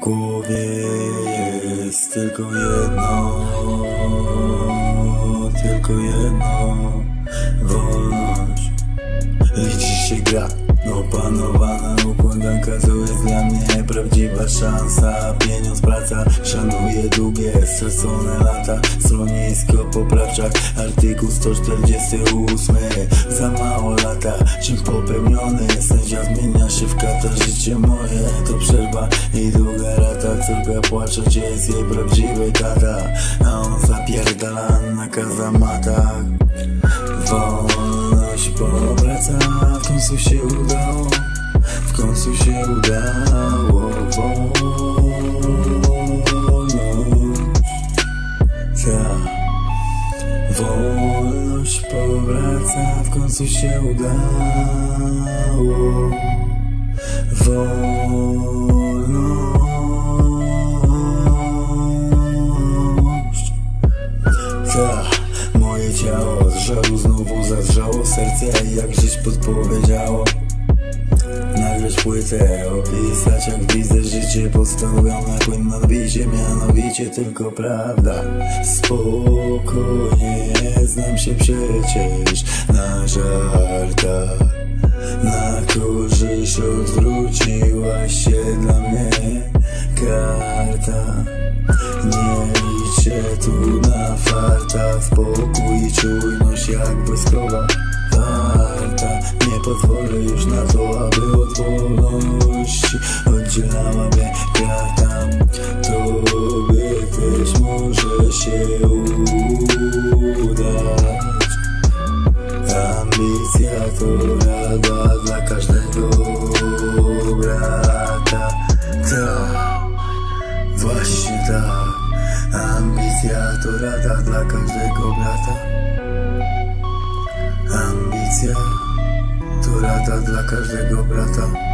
Głowie jest tylko jedno, tylko jedno, wolność. Liczy się gra, opanowana układanka to jest dla mnie prawdziwa szansa. Pieniądz, praca, szanuję długie, stracone lata. Schronisko poprawczak, artykuł 148 Za mało lata, czym popełniony? Sędzia zmienia się w kata, życie moje To przerwa i długa rata. Córka płacze, gdzie jest jej prawdziwy tata? A on zapierdala na kazamatach Wolność powraca, końcu się udało, w końcu się udało. Wolność, ta wolność powraca, w końcu się udało. Wolność. Serce jak gdzieś podpowiedziało. Nagrać płytę, opisać jak widzę życie postawione płynno bicie Mianowicie tylko prawda. Spokojnie, znam się przecież na żartach. Na korzyść odwróciła się dla mnie karta. Nie liczę tu na farta Spokój i czujność jak wojskowa warta Nie pozwolę już na to, aby od wolności Oddzielała mnie karta Tobie też może się udać. Ambicja to ambicja to rada dla każdego brata. Ambicja to rada dla każdego brata.